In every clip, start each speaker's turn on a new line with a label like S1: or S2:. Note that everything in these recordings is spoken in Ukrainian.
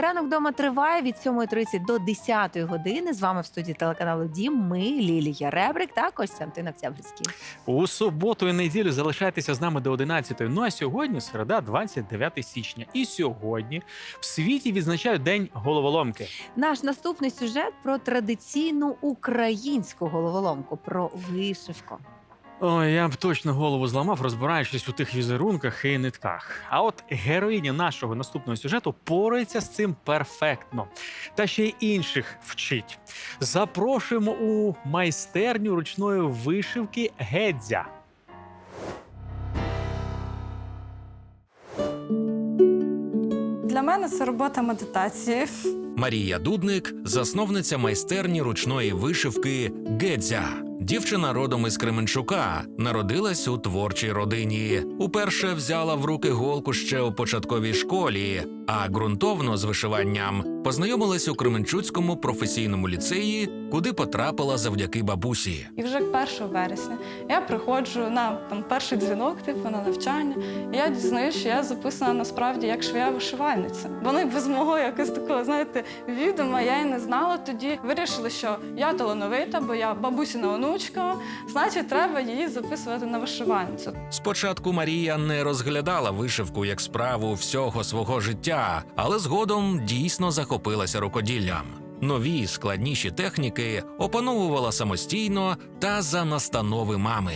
S1: Ранок вдома триває від 7.30 до 10 години. З вами в студії телеканалу Дім. Ми Лілія Ребрик та Костянтин Октябрьський.
S2: У суботу і неділю залишайтеся з нами до 11 Ну а сьогодні середа, 29 січня. І сьогодні в світі відзначають День головоломки.
S1: Наш наступний сюжет про традиційну українську головоломку про вишивку.
S2: Ой, я б точно голову зламав, розбираючись у тих візерунках і нитках. А от героїня нашого наступного сюжету порається з цим перфектно. Та ще й інших вчить. Запрошуємо у майстерню ручної вишивки Гедзя.
S3: Для мене це робота медитації.
S4: Марія Дудник, засновниця майстерні ручної вишивки Гедзя. Дівчина родом із Кременчука, народилась у творчій родині. Уперше взяла в руки голку ще у початковій школі, а ґрунтовно з вишиванням познайомилась у Кременчуцькому професійному ліцеї, куди потрапила завдяки бабусі.
S3: І вже 1 вересня я приходжу на там перший дзвінок, типу на навчання. І я дізнаюсь, що я записана насправді як швія вишивальниця. Вони без мого якось такого, знаєте, відома, я і не знала тоді. Вирішили, що я талановита, бо я бабусіна онучка, значить, треба її записувати на вишиванцю.
S4: Спочатку Марія не розглядала вишивку як справу всього свого життя, але згодом дійсно захопилася рукоділлям. Нові складніші техніки опановувала самостійно та за настанови мами.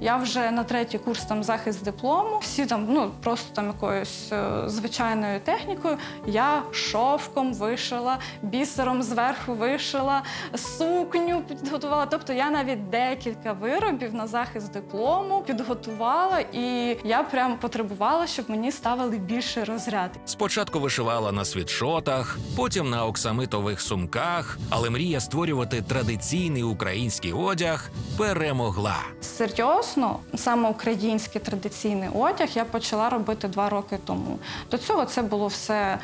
S3: Я вже на третій курс там захист диплому. Всі там, ну просто там якоюсь е, звичайною технікою. Я шовком вишила, бісером зверху вишила, сукню підготувала. Тобто я навіть декілька виробів на захист диплому підготувала, і я прям потребувала, щоб мені ставили більший розряд.
S4: Спочатку вишивала на світшотах, потім на оксамитових сумках, але мрія створювати традиційний український одяг перемогла.
S3: Серйозно, саме український традиційний одяг я почала робити два роки тому. До цього це було все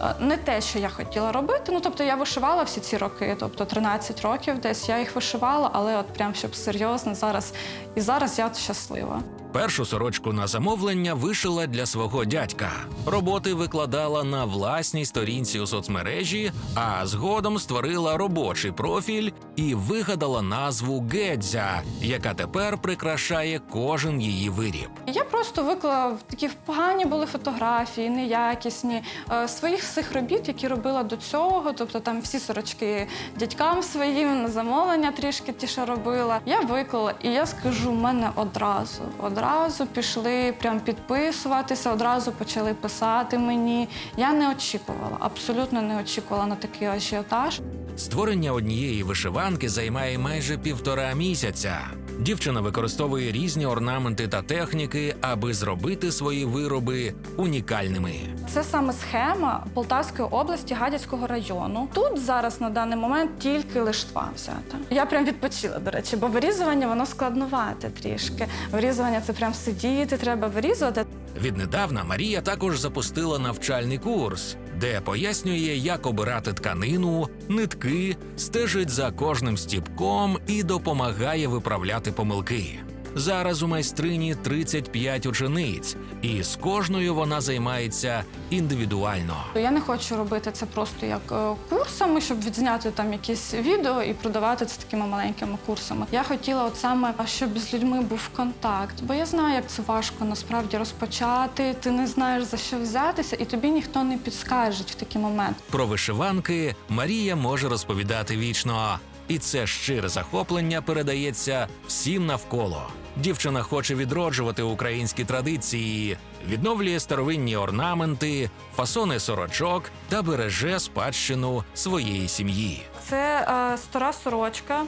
S3: е, не те, що я хотіла робити. Ну тобто я вишивала всі ці роки, тобто 13 років десь я їх вишивала, але от прям щоб серйозно зараз. І зараз я щаслива.
S4: Першу сорочку на замовлення вишила для свого дядька. Роботи викладала на власній сторінці у соцмережі, а згодом створила робочий профіль і вигадала назву Гедзя, яка тепер прикрашає кожен її виріб.
S3: Я просто виклала такі погані були фотографії, неякісні е, своїх всіх робіт, які робила до цього. Тобто там всі сорочки дядькам своїм на замовлення трішки ті, що робила. Я виклала, і я скажу, в мене одразу, одразу пішли прям підписуватися, одразу почали писати мені. Я не очікувала, абсолютно не очікувала на такий ажіотаж.
S4: Створення однієї вишиванки займає майже півтора місяця. Дівчина використовує різні орнаменти та техніки, аби зробити свої вироби унікальними.
S3: Це саме схема Полтавської області Гадяцького району. Тут зараз на даний момент тільки лиштва взята. Я прям відпочила, до речі, бо вирізування воно складнувате трішки. Вирізування це прям сидіти, треба вирізувати.
S4: Віднедавна Марія також запустила навчальний курс, де пояснює, як обирати тканину, нитки, стежить за кожним стіпком і допомагає виправляти помилки. Зараз у майстрині 35 учениць, і з кожною вона займається індивідуально.
S3: Я не хочу робити це просто як е, курсами, щоб відзняти там якісь відео і продавати це такими маленькими курсами. Я хотіла от саме, щоб з людьми був контакт, бо я знаю, як це важко насправді розпочати. Ти не знаєш за що взятися, і тобі ніхто не підскаже в такий момент.
S4: Про вишиванки Марія може розповідати вічно, і це щире захоплення передається всім навколо. Дівчина хоче відроджувати українські традиції, відновлює старовинні орнаменти, фасони сорочок та береже спадщину своєї сім'ї.
S3: Це е, стара сорочка. Е,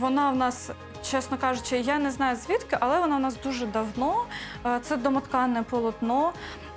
S3: вона в нас, чесно кажучи, я не знаю звідки, але вона в нас дуже давно. Е, це домоткане полотно.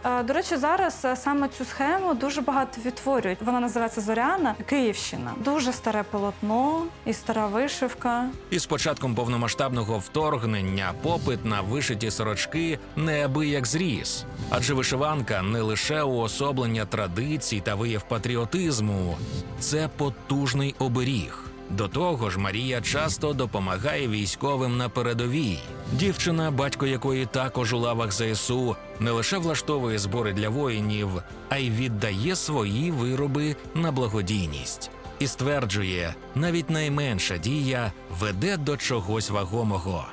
S3: Е, До речі, зараз е, саме цю схему дуже багато відтворюють. Вона називається Зоряна Київщина. Дуже старе полотно і стара вишивка.
S4: І з початком повномасштабного вторгнення попит на вишиті сорочки неабияк зріс. Адже вишиванка не лише уособлення традицій та вияв патріотизму, це потужний оберіг. До того ж, Марія часто допомагає військовим на передовій. Дівчина, батько якої також у лавах ЗСУ, не лише влаштовує збори для воїнів, а й віддає свої вироби на благодійність. І стверджує, навіть найменша дія веде до чогось вагомого.